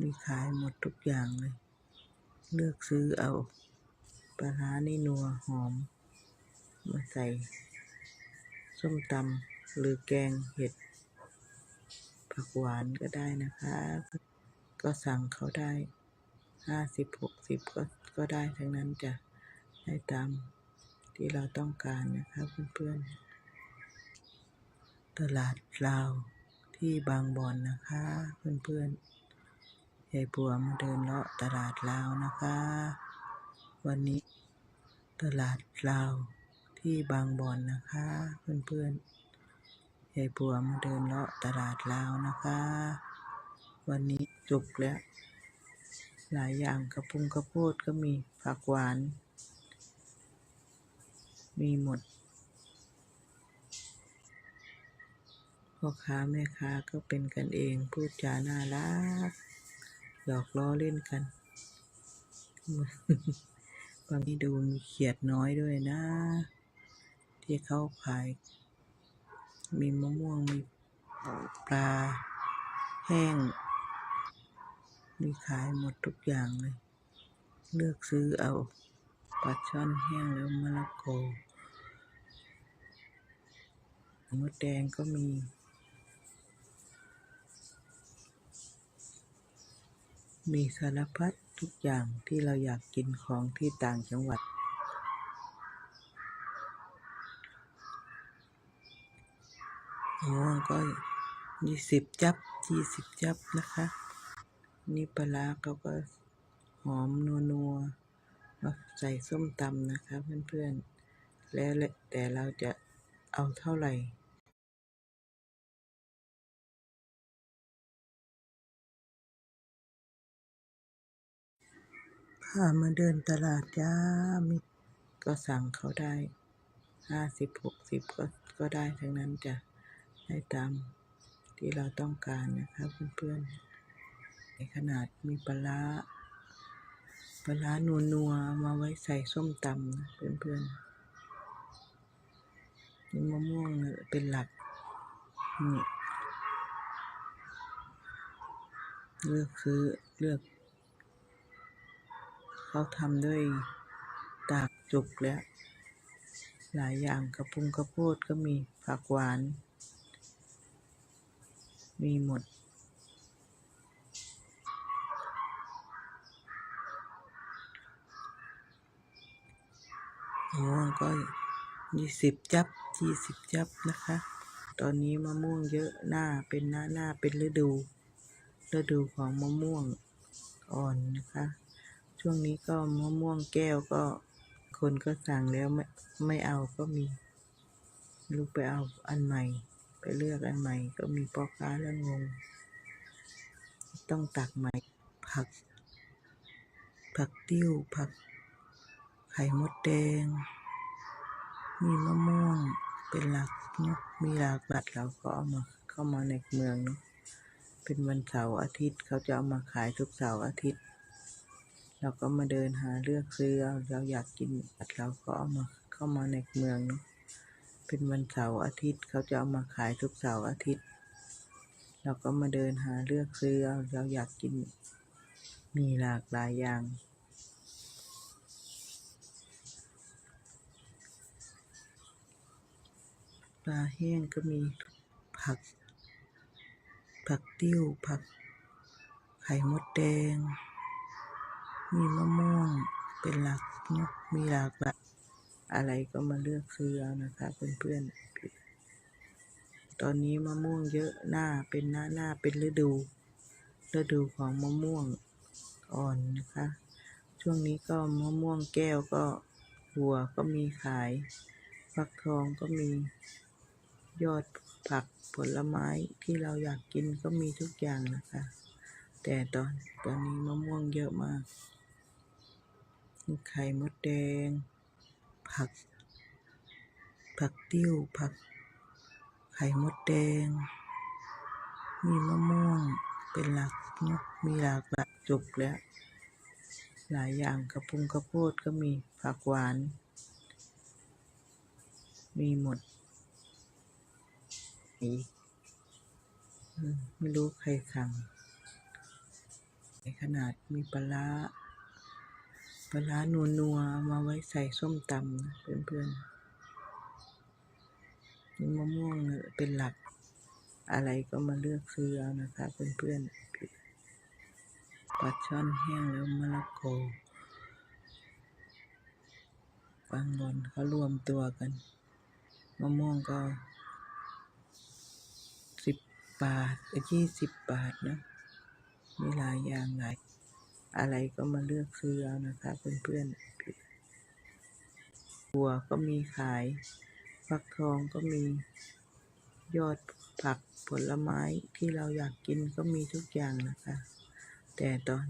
มีขายหมดทุกอย่างเลย เลือกซื้อเอาปลาร้านี่นัวหอม มาใส่ ส้มตำหรือแกงเห็ด ผักหวานก็ได้นะคะ ก็สั่งเขาได้ห้าสิบหกสิบก็ก็ได้ทั้งนั้นจะได้ตามที่เราต้องการนะคะเพื่อนๆ ตลาดลาวที่บางบอนนะคะเพื่อนๆ ยายบัวมาเดินเลาะตลาดลาวนะคะ วันนี้ตลาดลาวที่บางบอนนะคะ เพื่อนๆยายบัวมาเดินเลาะตลาดลาวนะคะ วันนี้จุกแล้ว หลายอย่างกระพุงกระโพดก็มีผักหวาน มีหมดพ่อค้าแม่ค้าก็เป็นกันเองพูดจาน่ารัก หยอกล้อเล่นกัน บางทีดูมีเขียดน้อยด้วยนะ ที่เขาขาย มีมะม่วง มีปลา แห้ง มีขายหมดทุกอย่างเลย เลือกซื้อเอาปลาช่อนแห้งแล้วมะละกอมดแดงก็มี มีสารพัดทุกอย่างที่เราอยากกินของที่ต่างจังหวัด มะม่วงก็ยี่สิบจับยี่สิบจับนะคะ นี่ปลาเขาก็หอมนัวนัวมาใส่ส้มตำนะคะเพื่อนๆ แล้วแต่เราจะเอาเท่าไหร่ามาเดินตลาดจ้ามีก็สั่งเขาได้ห้าสิบหกสิบก็ก็ได้ทั้งนั้นจะได้ตามที่เราต้องการนะคะเพื่อนๆในขนาดมีปลาร้าปลาร้านัวนัวมาไว้ใส่ส้มตำนะเพื่อนๆนี่มะม่วงเป็นหลักนี่เลือกซื้อเลือก เขาทำด้วยตากจุกแล้ว หลายอย่างกระพุงกระโพดก็มีผักหวาน มีหมด มะม่วงก็ยี่สิบจับยี่สิบจับนะคะ ตอนนี้มะม่วงเยอะหน้าเป็นหน้าหน้าเป็นฤดู ฤดูของมะม่วงอ่อนนะคะ ช่วงนี้ก็มะม่วงแก้วก็คนก็สั่งแล้วไม่ไม่เอาก็มี ลูกไปเอาอันใหม่ ไปเลือกอันใหม่ ก็มีพ่อค้าแล้วงง ต้องตักใหม่ ผัก ผักติ้วผัก ไข่มดแดง มีมะม่วงเป็นหลักเนาะมีหลากหลายเราก็เอามาเข้ามาในเมืองเนาะเป็นวันเสาร์อาทิตย์เขาจะเอามาขายทุกเสาร์อาทิตย์ เราก็มาเดินหาเลือกซื้อเอาเราอยากกินเราก็เอามาเข้ามาในเมืองเนาะเป็นวันเสาร์อาทิตย์เขาจะเอามาขายทุกเสาร์อาทิตย์ เราก็มาเดินหาเลือกซื้อเอาเราอยากกิน มีหลากหลายอย่างปลาแห้งก็มีผัก ผักติ้วผักไข่มดแดง มีมะม่วงเป็นหลักเนาะมีหลากหลายอะไรก็มาเลือกซื้อเอานะคะเพื่อนๆ ตอนนี้มะม่วงเยอะหน้าเป็นหน้าหน้าเป็นฤดู ฤดูของมะม่วงอ่อนนะคะ ช่วงนี้ก็มะม่วงแก้วก็หัวก็มีขายฟักทองก็มียอดผักผลไม้ที่เราอยากกินก็มีทุกอย่างนะคะ แต่ตอนตอนนี้มะม่วงเยอะมาก ไข่มดแดง ผัก ผักติ้ว ผัก ไข่มดแดง มีมะม่วงเป็นหลักเนาะมีหลากหลายจุกแล้ว หลายอย่างกระพุงกระโพดก็มีผักหวาน มีหมดอีกไม่รู้ใครสั่งขนาดมีปลาร้า ปลานัวนัวมาไว้ใส่ส้มตำนะเพื่อนๆนี่มะม่วงเป็นหลัก อะไรก็มาเลือกซื้อเอานะคะเพื่อนๆปลาช่อนแห้งแล้วมะละกอบางบอนเขารวมตัวกันมะม่วงก็สิบบาทยี่สิบบาทนะมีหลายอย่างหลาย อะไรก็มาเลือกซื้อเอานะคะเพื่อนๆบัวก็มีขาย ฟักทองก็มียอดผักผลไม้ที่เราอยากกินก็มีทุกอย่างนะคะ แต่ตอน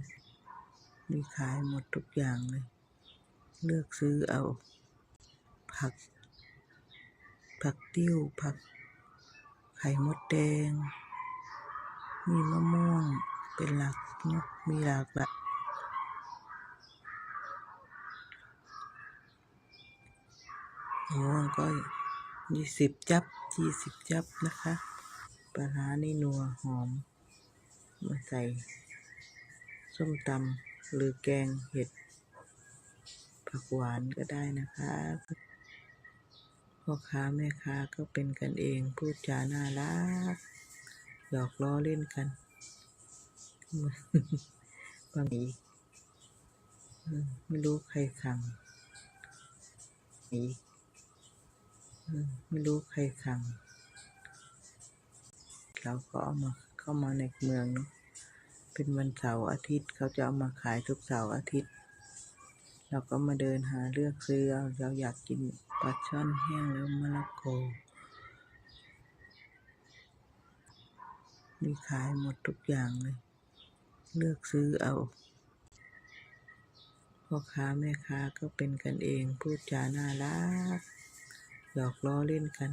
มีขายหมดทุกอย่างเลย เลือกซื้อเอา ผัก ผักติ้ว ผัก ไข่มดแดง มีมะม่วงเป็นหลักเนอะมีหลากหลาย มะม่วงก็ยี่สิบจับยี่สิบจับนะคะปลาร้านี่นัวหอม มาใส่ ส้มตำหรือแกงเห็ด ผักหวานก็ได้นะคะพ่อค้าแม่ค้าก็เป็นกันเองพูดจาน่ารักหยอกล้อเล่นกันบางทีไม่รู้ใครสั่งอีก ไม่รู้ใครสั่งเราก็เอามาเข้ามาในเมืองเนอะเป็นวันเสาร์อาทิตย์เขาจะเอามาขายทุกเสาร์อาทิตย์ เราก็มาเดินหาเลือกซื้อเอาเราอยากกินปลาช่อนแห้งแล้วมะละกอมีขายหมดทุกอย่างเลย เลือกซื้อเอาพ่อค้าแม่ค้าก็เป็นกันเองพูดจาน่ารัก หยอกล้อเล่นกัน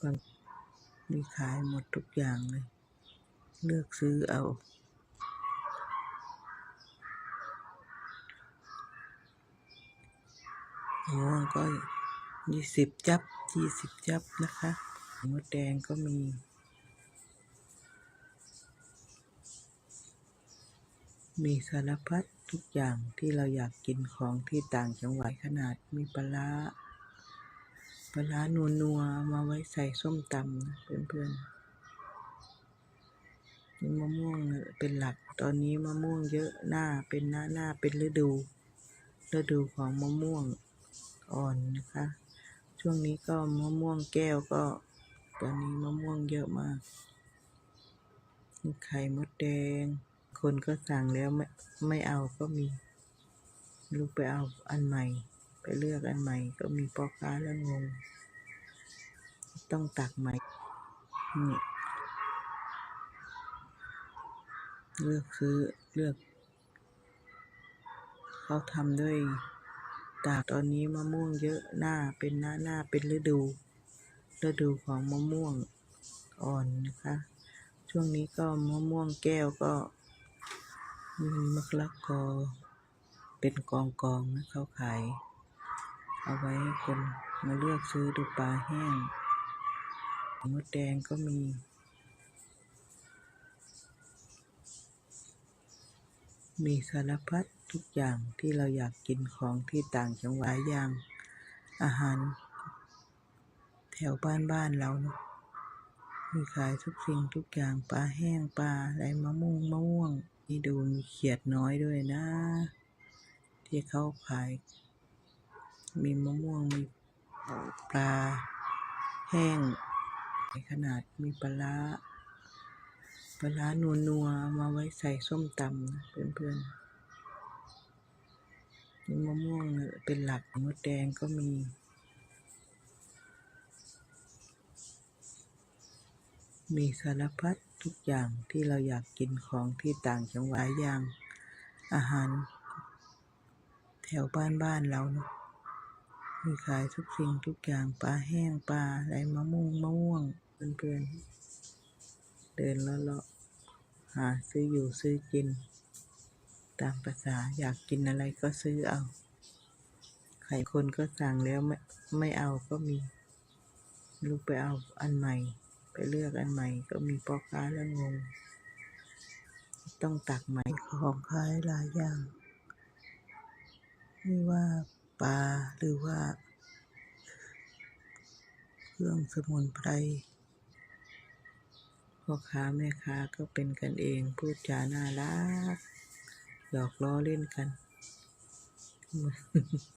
บางมีขายหมดทุกอย่างเลย เลือกซื้อเอามะม่วงก็ยี่สิบจับยี่สิบจับนะคะมดแดงก็มีมีสารพัด ทุกอย่างที่เราอยากกินของที่ต่างจังหวัดขนาดมีปลาร้าปลาร้านัวนัวมาไว้ใส่ส้มตำนะเพื่อนๆนี่มะม่วงเป็นหลักตอนนี้มะม่วงเยอะหน้าเป็นหน้าหน้าเป็นฤดู ฤดูของมะม่วงอ่อนนะคะ ช่วงนี้ก็มะม่วงแก้วก็ ตอนนี้มะม่วงเยอะมากมีไข่มดแดง คนก็สั่งแล้วไม่ไม่เอาก็มี ลูกไปเอาอันใหม่ ไปเลือกอันใหม่ ก็มีพ่อค้าแล้วงง ต้องตักใหม่นี่เลือกซื้อเลือก เขาทำด้วยตากตอนนี้มะม่วงเยอะหน้าเป็นหน้าหน้าเป็นฤดู ฤดูของมะม่วงอ่อนนะคะ ช่วงนี้ก็มะม่วงแก้วก็ มะละกอ เป็นกองกองนะเขาขาย เอาไว้ให้คนมาเลือกซื้อดูปลาแห้งมดแดงก็มี มีสารพัดทุกอย่างที่เราอยากกินของที่ต่างจังหวัดอย่างอาหาร แถวบ้านบ้านเรานะมีขายทุกสิ่งทุกอย่างปลาแห้งปลาอะไรมะม่วงมะม่วง นี่ดูมีเขียดน้อยด้วยนะ ที่เขาขาย มีมะม่วงมีปลาแห้งในขนาดมีปลาร้าปลาร้านัวนัวมาไว้ใส่ส้มตำนะเพื่อนๆนี่มะม่วงเป็นหลักมดแดงก็มีมีสารพัด ทุกอย่างที่เราอยากกินของที่ต่างจังหวัดอย่างอาหาร แถวบ้านบ้านเราเนะมีขายทุกสิ่งทุกอย่างปลาแห้งปลาอะไรมะม่วงมะม่วงเพื่อนๆเดินเลาะๆหาซื้ออยู่ซื้อกิน ตามภาษาอยากกินอะไรก็ซื้อเอาใครคนก็สั่งแล้วไม่ไม่เอาก็มีลูกไปเอาอันใหม่ เลือกอันใหม่ก็มีพ่อค้าแล้วงง ต้องตักใหม่ของขายหลายอย่าง ไม่ว่าปลาหรือว่า เครื่องสมุนไพรพ่อค้าแม่ค้าก็เป็นกันเองพูดจาน่ารักหยอกล้อเล่นกัน